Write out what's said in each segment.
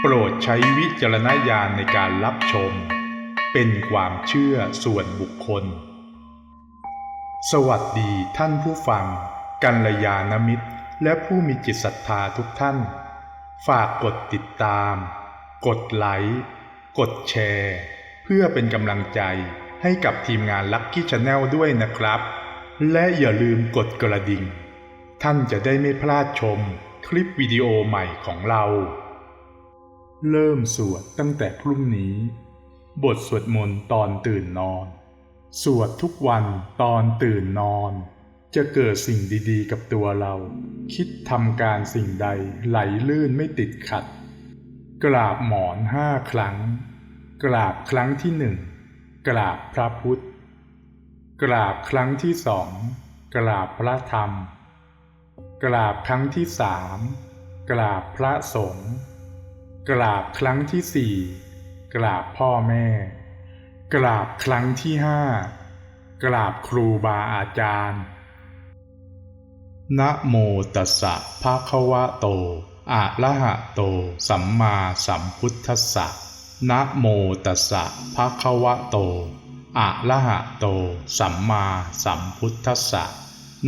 โปรดใช้วิจารณญาณในการรับชม เป็นความเชื่อส่วนบุคคล สวัสดีท่านผู้ฟัง กัลยาณมิตร และผู้มีจิตศรัทธาทุกท่าน ฝากกดติดตาม กดไลค์กดแชร์ เพื่อเป็นกำลังใจให้กับทีมงานลัคกี้ชาแนลด้วยนะครับ และอย่าลืมกดกระดิ่ง ท่านจะได้ไม่พลาดชมคลิปวิดีโอใหม่ของเรา เริ่มสวดตั้งแต่พรุ่งนี้ บทสวดมนต์ตอนตื่นนอน สวดทุกวันตอนตื่นนอน จะเกิดสิ่งดีๆ กับตัวเรา คิดทำการสิ่งใดไหลลื่นไม่ติดขัด กราบหมอนห้าครั้ง กราบครั้งที่หนึ่งกราบพระพุทธ กราบครั้งที่สอง กราบพระธรรม กราบครั้งที่สามกราบพระสงฆ์กราบครั้งที่สี่กราบพ่อแม่ กราบครั้งที่ห้ากราบครูบาอาจารย์นะโมตัสสะภะคะวะโตอะระหะโต สัมมาสัมพุทธัสสะนะโมตัสสะภะคะวะโตอะระหะโต สัมมาสัมพุทธัสสะ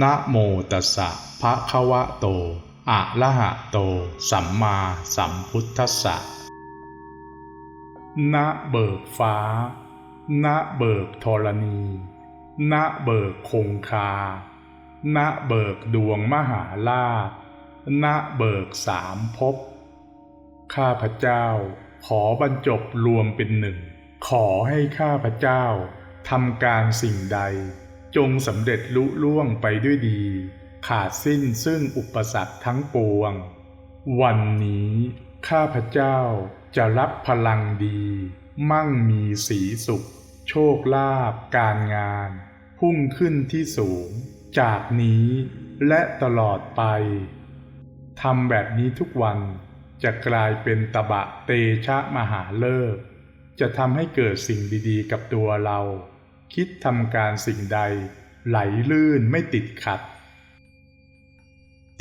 นะโมตัสสะภะคะวะโต อะระหะโต สัมมาสัมพุทธัสสะณเบิกฟ้า ณเบิกธรณี ณเบิกคงคา ณเบิกดวงมหาลาภณเบิกสามภพ ข้าพเจ้าขอบรรจบรวมเป็นหนึ่ง ขอให้ข้าพเจ้าทำการสิ่งใด จงสำเร็จลุล่วงไปด้วยดี ขาดสิ้นซึ่งอุปสรรคทั้งปวง วันนี้ข้าพเจ้าจะรับพลังดี มั่งมีสีสุข โชคลาภการงาน พุ่งขึ้นที่สูง จากนี้และตลอดไปทำแบบนี้ทุกวันจะกลายเป็นตบะเตชะมหาเลิก จะทำให้เกิดสิ่งดีๆ กับตัวเรา คิดทำการสิ่งใด ไหลลื่นไม่ติดขัด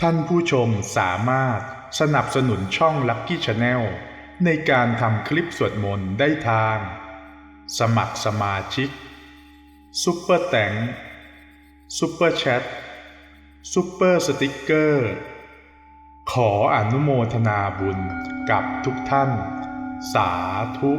ท่านผู้ชมสามารถสนับสนุนช่อง Lucky Channel ในการทำคลิปสวดมนต์ได้ทาง สมัครสมาชิกซุปเปอร์แตงซุปเปอร์แชทซุปเปอร์สติกเกอร์ ขออนุโมทนาบุญกับทุกท่าน สาธุ